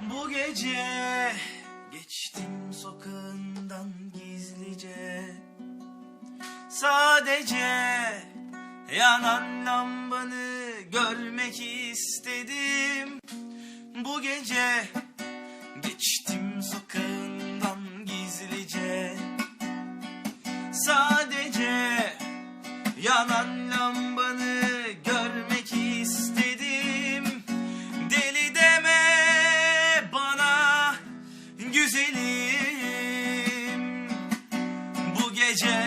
Bu gece geçtim sokağından gizlice. Sadece yanan lambanı görmek istedim. Bu gece geçtim sokağından gizlice. Sadece yanan lambanı gece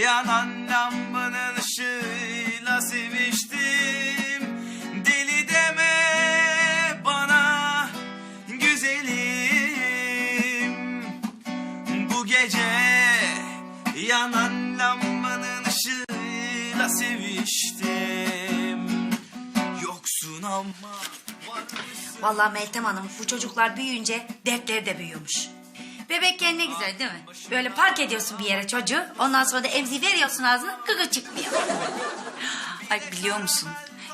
yanan lambanın ışığıyla seviştim. Deli deme bana güzelim. Bu gece yanan lambanın ışığıyla seviştim. Yoksun ama Vallahi Meltem Hanım bu çocuklar büyüyünce dertleri de büyüyormuş. Bebekken ne güzel değil mi? Böyle park ediyorsun bir yere çocuğu. Ondan sonra da emzi veriyorsun ağzına gıgı çıkmıyor. Ay biliyor musun?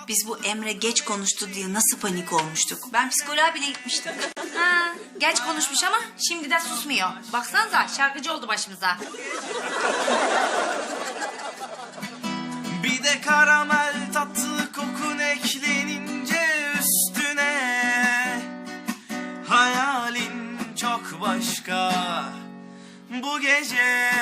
Biz bu Emre geç konuştu diye nasıl panik olmuştuk. Ben psikoloğa bile gitmiştim. Ha, geç konuşmuş ama şimdi de susmuyor. Baksanıza şarkıcı oldu başımıza. Bir de karamel tatlı kokun eklenince üstüne Hayalin çok başka bu gece.